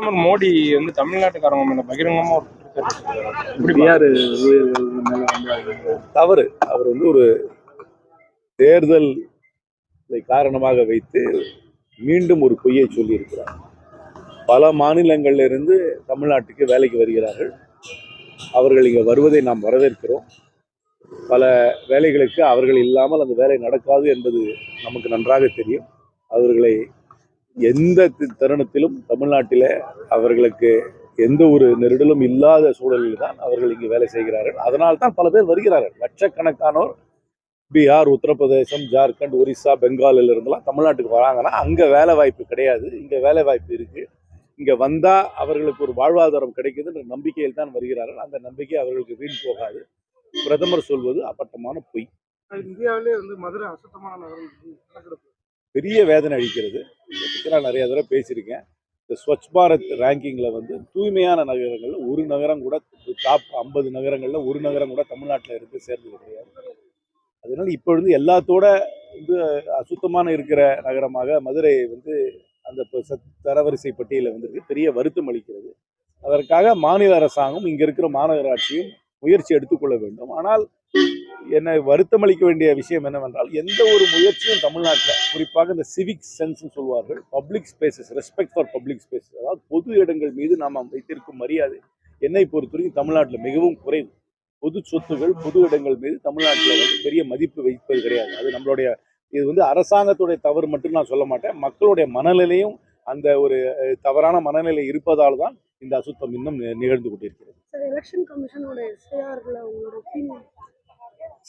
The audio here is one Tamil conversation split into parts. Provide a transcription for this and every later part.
பிரதமர் மோடி வந்து தமிழ்நாட்டுக்காரங்க மேல பகிரங்கமா ஒரு யாரு தவறு. அவர் வந்து ஒரு தேர்தல் காரணமாக வைத்து மீண்டும் ஒரு பொய்யை சொல்லியிருக்கிறார். பல மாநிலங்கள்ல இருந்து தமிழ்நாட்டுக்கு வேலைக்கு வருகிறார்கள். அவர்கள் இங்கே வருவதை நாம் வரவேற்கிறோம். பல வேலைகளுக்கு அவர்கள் இல்லாமல் அந்த வேலை நடக்காது என்பது நமக்கு நன்றாக தெரியும். அவர்களை எந்த தருணத்திலும் தமிழ்நாட்டில் அவர்களுக்கு எந்த ஒரு நெருடலும் இல்லாத சூழலில் தான் அவர்கள் இங்கு வேலை செய்கிறார்கள். அதனால் தான் பல பேர் வருகிறார்கள். லட்சக்கணக்கானோர் பீகார் உத்தரப்பிரதேசம் ஜார்க்கண்ட் ஒரிசா பெங்காலில் இருந்தெல்லாம் தமிழ்நாட்டுக்கு வராங்கன்னா அங்கே வேலை வாய்ப்பு கிடையாது. இங்கே வேலை வாய்ப்பு இருக்கு. இங்கே வந்தால் அவர்களுக்கு ஒரு வாழ்வாதாரம் கிடைக்குதுன்ற நம்பிக்கையில் தான் வருகிறார்கள். அந்த நம்பிக்கை அவர்களுக்கு வீண் போகாது. பிரதமர் சொல்வது அப்பட்டமான பொய். இந்தியாவிலே வந்து மதுரை அசுத்தமான நகரம் பெரிய வேதனை அளிக்கிறது. இதை நிறைய தடவை பேசியிருக்கேன். இந்த ஸ்வச் பாரத் ரேங்கிங்கில் வந்து தூய்மையான நகரங்களில் ஒரு நகரம் கூட டாப் ஐம்பது நகரங்களில் ஒரு நகரம் கூட தமிழ்நாட்டில் இருந்து சேர்ந்தது கிடையாது. அதனால இப்போ வந்து எல்லாத்தோட வந்து அசுத்தமான இருக்கிற நகரமாக மதுரை வந்து அந்த தரவரிசை பட்டியலில் வந்துருக்கு. பெரிய வருத்தம் அளிக்கிறது. அதற்காக மாநில அரசாங்கம் இங்கே இருக்கிற மாநகராட்சியும் முயற்சி எடுத்துக்கொள்ள வேண்டும். ஆனால் என்னை வருத்தமளிக்க வேண்டிய விஷயம் என்னவென்றால் எந்த ஒரு முயற்சியும் தமிழ்நாட்டில் குறிப்பாக இந்த சிவிக் சென்ஸ் சொல்வார்கள் public spaces respect for public spaces அதாவது பொது இடங்கள் மீது நாம் வைத்திருக்கும் மரியாதை என்னை பொறுத்தவரைக்கும் தமிழ்நாட்டில் மிகவும் குறைவு. பொது சொத்துகள் பொது இடங்கள் மீது தமிழ்நாட்டில் வந்து பெரிய மதிப்பு வைப்பது கிடையாது. அது நம்மளுடைய இது வந்து அரசாங்கத்துடைய தவறு மட்டும் நான் சொல்ல மாட்டேன். மக்களுடைய மனநிலையும் அந்த ஒரு தவறான மனநிலை இருப்பதால் தான் இந்த அசுத்தம் இன்னும் நிகழ்ந்து கொண்டிருக்கிறது.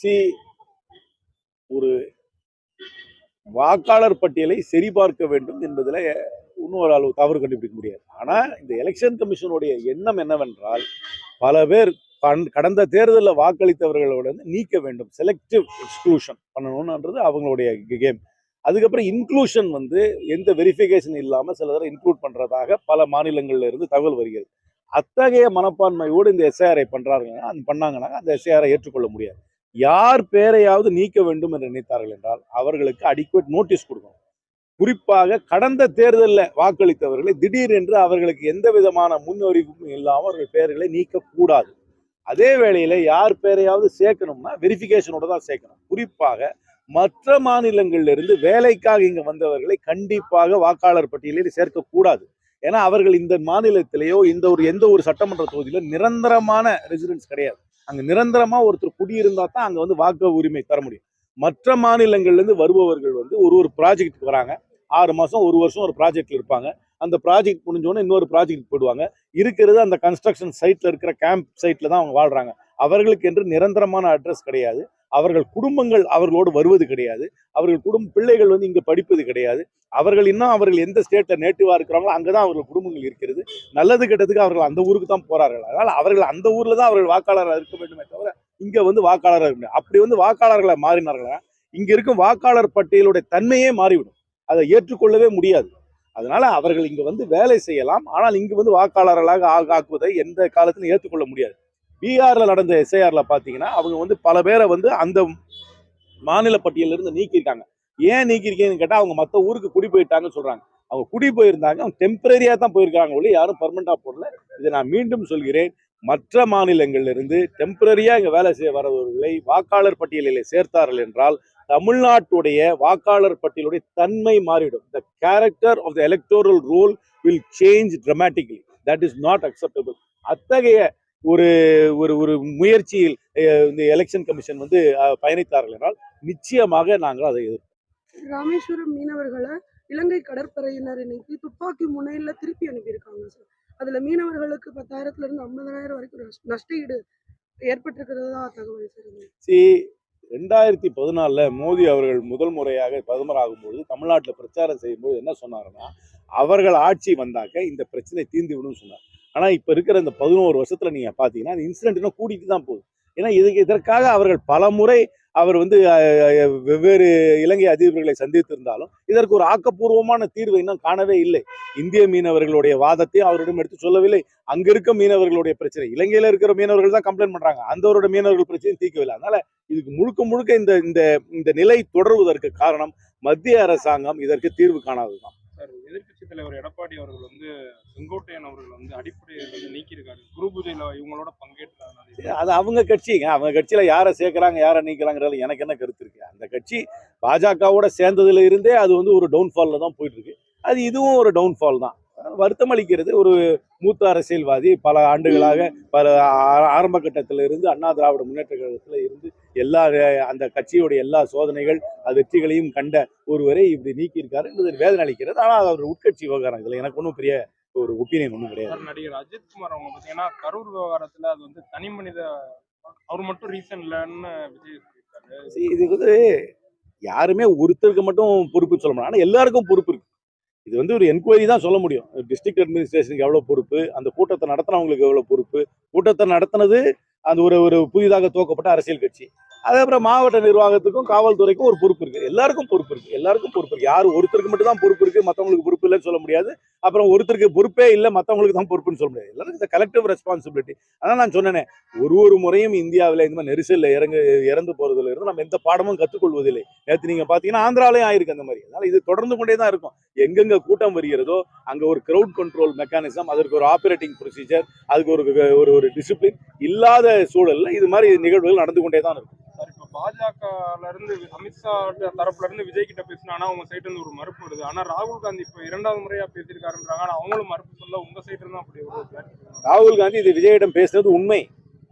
சி ஒரு வாக்காளர் பட்டியலை சரிபார்க்க வேண்டும் என்பதில் இன்னொரு அளவு தவறு கண்டுபிடிக்க முடியாது. ஆனால் இந்த எலெக்ஷன் கமிஷனுடைய எண்ணம் என்னவென்றால் பல பேர் கடந்த தேர்தலில் வாக்களித்தவர்களோட நீக்க வேண்டும். செலக்டிவ் எக்ஸ்க்ளூஷன் பண்ணணும்ன்றது அவங்களுடைய கேம். அதுக்கப்புறம் இன்க்ளூஷன் வந்து எந்த வெரிஃபிகேஷன் இல்லாமல் சில தடவை இன்க்ளூட் பண்ணுறதாக பல மாநிலங்களில் இருந்து தகவல் வருகிறது. அத்தகைய மனப்பான்மையோடு இந்த எஸ்ஐஆரை பண்ணுறாருங்கன்னா அந்த பண்ணாங்கன்னா அந்த எஸ்ஐஆரை ஏற்றுக்கொள்ள முடியாது. யார் பேரையாவது நீக்க வேண்டும் என்று நினைத்தார்கள் என்றால் அவர்களுக்கு அடிக்குவேட் நோட்டீஸ் கொடுக்கணும். குறிப்பாக கடந்த தேர்தலில் வாக்களித்தவர்களை திடீரென்று அவர்களுக்கு எந்த விதமான முன்னறிவிப்பும் இல்லாமல் அவர்கள் பெயர்களை நீக்கக்கூடாது. அதே வேளையில் யார் பேரையாவது சேர்க்கணும்னா வெரிஃபிகேஷனோட தான் சேர்க்கணும். குறிப்பாக மற்ற மாநிலங்களில் இருந்து வேலைக்காக இங்கே வந்தவர்களை கண்டிப்பாக வாக்காளர் பட்டியலில் சேர்க்கக்கூடாது. ஏன்னா அவர்கள் இந்த மாநிலத்திலேயோ இந்த ஒரு எந்த ஒரு சட்டமன்ற தொகுதியிலோ நிரந்தரமான ரெசிடென்ஸ் கிடையாது. அங்கே நிரந்தரமாக ஒருத்தர் குடியிருந்தா தான் அங்கே வந்து வாக்கு உரிமை தர முடியும். மற்ற மாநிலங்கள்லேருந்து வருபவர்கள் வந்து ஒரு ஒரு ப்ராஜெக்ட்டுக்கு வராங்க. ஆறு மாதம் ஒரு வருஷம் ஒரு ப்ராஜெக்டில் இருப்பாங்க. அந்த ப்ராஜெக்ட் முடிஞ்சோடனே இன்னொரு ப்ராஜெக்ட் போயிடுவாங்க இருக்கிறது அந்த கன்ஸ்ட்ரக்ஷன் சைட்டில் இருக்கிற கேம்ப் சைட்டில் தான் அவங்க வாழ்கிறாங்க அவர்களுக்கு என்று நிரந்தரமான அட்ரஸ் கிடையாது. அவர்கள் குடும்பங்கள் அவர்களோடு வருவது கிடையாது. அவர்கள் குடும்ப பிள்ளைகள் வந்து இங்கே படிப்பது கிடையாது. அவர்கள் இன்னும் அவர்கள் எந்த ஸ்டேட்டில் நேட்டிவாக இருக்கிறாங்களோ அங்கதான் அவர்கள் குடும்பங்கள் இருக்கிறது. நல்லது கெட்டதுக்கு அவர்கள் அந்த ஊருக்கு தான் போகிறார்கள் அதனால் அவர்கள் அந்த ஊரில் தான் அவர்கள் வாக்காளராக இருக்க வேண்டுமே தவிர இங்கே வந்து வாக்காளராக இருக்க அப்படி வந்து வாக்காளர்களை மாறினார்களா இங்கே இருக்கும் வாக்காளர் பட்டியலுடைய தன்மையே மாறிவிடும். அதை ஏற்றுக்கொள்ளவே முடியாது. அதனால அவர்கள் இங்கே வந்து வேலை செய்யலாம். ஆனால் இங்கு வந்து வாக்காளர்களாக ஆக்குவதை எந்த காலத்திலும் ஏற்றுக்கொள்ள முடியாது. பிஆரில் நடந்த எஸ்ஐஆரில் பார்த்தீங்கன்னா அவங்க வந்து பல பேரை வந்து அந்த மாநில பட்டியலிருந்து நீக்கியிருக்காங்க. ஏன் நீக்கிருக்கீங்கன்னு கேட்டால் அவங்க மற்ற ஊருக்கு குடி போயிட்டாங்கன்னு சொல்கிறாங்க அவங்க குடி போயிருந்தாங்க அவங்க டெம்பரரியாக தான் போயிருக்காங்க ஒளி யாரும் பர்மனண்டா போடல. இதை நான் மீண்டும் சொல்கிறேன். மற்ற மாநிலங்களிலிருந்து இருந்து இங்கே வேலை செய்ய வரவர்களை வாக்காளர் பட்டியலில் சேர்த்தார்கள் என்றால் தமிழ்நாட்டுடைய வாக்காளர் பட்டியலுடைய தன்மை மாறிடும் the character of the electoral roll will change dramatically. That is not acceptable அத்தகைய ஒரு ஒரு ஒரு முயற்சியில் இந்த எலெக்ஷன் கமிஷன் வந்து பயணித்தார்கள் என்றால் நிச்சயமாக நாங்கள் அதை எதிர்ப்போம். ராமேஸ்வரம் மீனவர்களை இலங்கை கடற்படையினர் இன்னைக்கு துப்பாக்கி முனையில திருப்பி அனுப்பியிருக்காங்க சார். அதுல மீனவர்களுக்கு பத்தாயிரத்துல இருந்து ஐம்பதாயிரம் வரைக்கும் நஷ்ட- நஷ்ட ஈடு ஏற்பட்டிருக்கிறதா தகவல் சார். சி ரெண்டாயிரத்தி பதினாலில் மோடி அவர்கள் முதல் முறையாக பிரதமர் ஆகும்போது தமிழ்நாட்டில் பிரச்சாரம் செய்யும்போது என்ன சொன்னாருன்னா அவர்கள் ஆட்சி வந்தாக்க இந்த பிரச்சனை தீர்ந்து விடும் சொன்னார். ஆனால் இப்போ இருக்கிற இந்த பதினோரு வருஷத்தில் நீங்கள் பார்த்தீங்கன்னா அந்த இன்சிடென்ட் இன்னும் கூட்டிகிட்டு தான் போகுது. ஏன்னா இதுக்கு இதற்காக அவர்கள் பல முறை அவர் வந்து வெவ்வேறு இலங்கை அதிபர்களை சந்தித்திருந்தாலும் இதற்கு ஒரு ஆக்கப்பூர்வமான தீர்வு இன்னும் காணவே இல்லை. இந்திய மீனவர்களுடைய வாதத்தையும் அவரிடம் எடுத்து சொல்லவில்லை. அங்க இருக்க மீனவர்களுடைய பிரச்சனை. இலங்கையில இருக்கிற மீனவர்கள் தான் கம்ப்ளைண்ட் பண்றாங்க. அந்தவரோட மீனவர்கள் பிரச்சனையும் தீர்க்கவில்லை அதனால இதுக்கு முழுக்க முழுக்க இந்த இந்த இந்த நிலை தொடர்வதற்கு காரணம் மத்திய அரசாங்கம் இதற்கு தீர்வு காணாததுதான். சார் எதிர்க்கட்சி தலைவர் எடப்பாடி அவர்கள் வந்து செங்கோட்டையன் அவர்கள் வந்து அடிப்படையை வந்து நீக்கியிருக்காரு. குரு பூஜையில இவங்களோட பங்கேற்றாங்க அது அவங்க கட்சிங்க அவங்க கட்சியில யாரை சேர்க்குறாங்க யாரை நீக்கிறாங்கிறதுல எனக்கு என்ன கருத்து இருக்கு? அந்த கட்சி பாஜகவோட சேர்ந்ததுல இருந்தே அது வந்து ஒரு டவுன்ஃபால்ல தான் போயிட்டு இருக்கு. அது இதுவும் ஒரு டவுன்ஃபால் தான். வருத்தம் அளிக்கிறது ஒரு மூத்த அரசியல்வாதி பல ஆண்டுகளாக பல ஆரம்ப கட்டத்தில் இருந்து அண்ணா திராவிட முன்னேற்ற கழகத்தில் இருந்து எல்லா அந்த கட்சியுடைய எல்லா சோதனைகள் அது வெற்றிகளையும் கண்ட ஒருவரை இப்படி நீக்கியிருக்காரு என்பது வேதனை அளிக்கிறது. ஆனால் அவர் உட்கட்சி விவகாரம். இதில் எனக்கு ஒன்றும் பெரிய ஒரு ஒப்பீனியன் ஒன்றும் கிடையாது. நடிகர் அஜித்குமார் அவங்க பாத்தீங்கன்னா கரூர் விவகாரத்துல அது வந்து தனி மனித அவர் மட்டும் ரீசன் இல்லைன்னு விஜய் இது வந்து யாருமே ஒருத்தருக்கு மட்டும் பொறுப்பு சொல்ல முடியும் ஆனால் எல்லாருக்கும் பொறுப்பு இருக்கு. இது வந்து ஒரு என்கொயரி தான் சொல்ல முடியும். டிஸ்ட்ரிக்ட் அட்மினிஸ்ட்ரேஷனுக்கு எவ்வளோ பொறுப்பு அந்த கூட்டத்தை நடத்தினவங்களுக்கு எவ்வளோ பொறுப்பு கூட்டத்தை நடத்தினது அந்த ஒரு ஒரு புதிதாக துவக்கப்பட்ட அரசியல் கட்சி. அதே அப்புறம் மாவட்ட நிர்வாகத்துக்கும் காவல்துறைக்கும் ஒரு பொறுப்பு இருக்கு. எல்லாருக்கும் பொறுப்பு இருக்கு. எல்லாருக்கும் பொறுப்பு இருக்கு. யார் ஒருத்தருக்கு மட்டும் தான் பொறுப்பு இருக்கு மற்றவங்களுக்கு பொறுப்பு இல்லைன்னு சொல்ல முடியாது. அப்புறம் ஒருத்தருக்கு பொறுப்பே இல்லை மற்றவங்களுக்கு தான் பொறுப்புன்னு சொல்ல முடியாது. எல்லாருக்கும் கலெக்டிவ் ரெஸ்பான்சிபிலிட்டி அதான் நான் சொன்னேனே ஒரு ஒரு முறையும் இந்தியாவில் இந்த மாதிரி நெரிசலில் இறங்கு இறந்து போறதுல இருந்து நம்ம எந்த பாடமும் கற்றுக்கொள்வதில்லை நேற்று நீங்க பாத்தீங்கன்னா ஆந்திராலையும் ஆயிருக்கு அந்த மாதிரி. அதனால இது தொடர்ந்து கொண்டே தான் இருக்கும். எங்கெங்க கூட்டம் வருகிறதோ அங்க ஒரு க்ரௌட் கண்ட்ரோல் மெக்கானிசம் அதற்கு ஒரு ஆப்ரேட்டிங் ப்ரொசீஜர் அதுக்கு ஒரு ஒரு டிசிப்ளின் இல்லாத சூழல்ல இது மாதிரி நிகழ்வுகள் நடந்து கொண்டே தான் இருக்கும். பாஜகல இருந்து அமித்ஷா தரப்புல இருந்து விஜய் கிட்ட பேசினா அவங்க சைட்ல இருந்து ஒரு மறுப்பு வருது. ஆனா ராகுல் காந்தி இப்ப இரண்டாவது முறையா பேசியிருக்காருன்றாங்க. ஆனா அவங்களும் மறுப்பு சொல்ல உங்க சைட்ல இருந்து அப்படி வருது ராகுல் காந்தி இது விஜயிடம் பேசுனது உண்மை.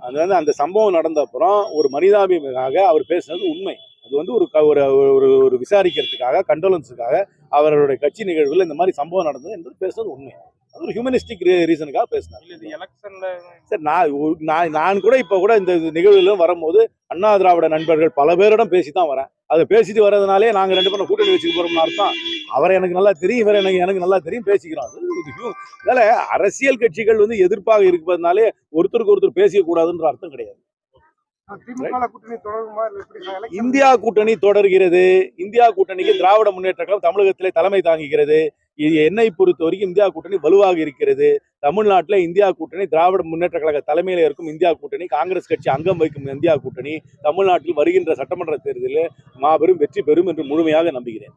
அது வந்து அந்த சம்பவம் நடந்த அப்புறம் ஒரு மனிதாபிமாக அவர் பேசுனது உண்மை. அது வந்து ஒரு ஒரு ஒரு ஒரு விசாரிக்கிறதுக்காக கண்டோலன்ஸுக்காக அவர்களுடைய கட்சி நிகழ்வுல இந்த மாதிரி சம்பவம் நடந்தது என்பது பேசுனது உண்மை. அது ஒரு ஹியூமனிஸ்டிக் ரீசனுக்காக பேசினார் இல்ல இது எலெக்ஷன்ல சார் நான் நான் நான் கூட இப்போ கூட இந்த நிகழ்வுல வரும்போது அண்ணா திராவிட நண்பர்கள் பல பேரிடம் பேசி தான் வரேன். அதை பேசிட்டு வர்றதுனாலே நாங்கள் ரெண்டு பேரும் கூட்டணி வச்சுக்க போறோம்னு அர்த்தம். அவரை எனக்கு நல்லா தெரியும் இவரை எனக்கு எனக்கு நல்லா தெரியும் பேசிக்கிறோம். அதனால அரசியல் கட்சிகள் வந்து எதிர்ப்பாக இருப்பதனாலே ஒருத்தருக்கு ஒருத்தர் பேசிக்க கூடாதுன்ற அர்த்தம் கிடையாது. இந்தியா கூட்டணி தொடர்கிறது. இந்தியா கூட்டணிக்கு திராவிட முன்னேற்ற கழகம் தமிழகத்திலே தலைமை தாங்குகிறது. இது என்னை பொறுத்த வரைக்கும் இந்தியா கூட்டணி வலுவாக இருக்கிறது. தமிழ்நாட்டில் இந்தியா கூட்டணி திராவிட முன்னேற்ற கழக தலைமையில் இருக்கும் இந்தியா கூட்டணி காங்கிரஸ் கட்சி அங்கம் வைக்கும் இந்தியா கூட்டணி தமிழ்நாட்டில் வருகின்ற சட்டமன்ற தேர்தலில் மாபெரும் வெற்றி பெறும் என்று முழுமையாக நம்புகிறேன்.